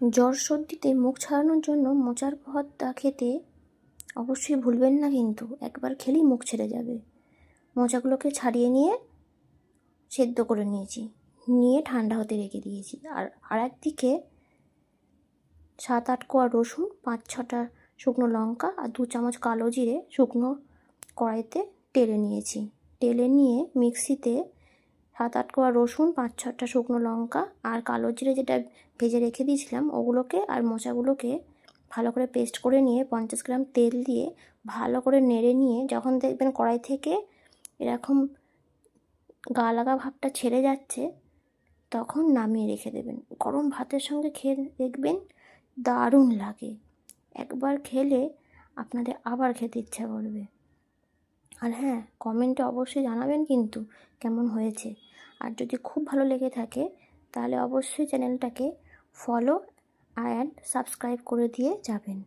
জ্বর সর্দিতে মুখ ছাড়ানোর জন্য মোচার ভর্তা খেতে অবশ্যই ভুলবেন না কিন্তু, একবার খেলেই মুখ ছেড়ে যাবে। মোচাগুলোকে ছাড়িয়ে নিয়ে সেদ্ধ করে নিয়েছি। নিয়ে ঠান্ডা হতে রেখে দিয়েছি। আর আর একদিকে সাত আট কোয়া রসুন পাঁচ ছটা শুকনো লঙ্কা আর দু চামচ কালো জিরে শুকনো কড়াইতে টেলে নিয়েছি। টেলে নিয়ে মিক্সিতে সাত, আট কোয়া রসুন, পাঁচ ছটা শুকনো লঙ্কা আর কালো জিরে যেটা ভেজে রেখে দিয়েছিলাম, ওগুলোকে আর মোচাগুলোকে ভালো করে পেস্ট করে নিয়ে পঞ্চাশ গ্রাম তেল দিয়ে ভালো করে নেড়ে নিয়ে যখন দেখবেন কড়াই থেকে এরকম গা লাগা ভাবটা ছেড়ে যাচ্ছে, তখন নামিয়ে রেখে দেবেন। গরম ভাতের সঙ্গে খেয়ে দেখবেন দারুণ লাগে। একবার খেলে আপনাদের আবার খেতে ইচ্ছা করবে। আর হ্যাঁ কমেন্টে অবশ্যই জানাবেন কিন্তু কেমন হয়েছে। আর যদি খুব ভালো লেগে থাকে, তাহলে অবশ্যই চ্যানেলটাকে ফলো অ্যান্ড সাবস্ক্রাইব করে দিয়ে যাবেন।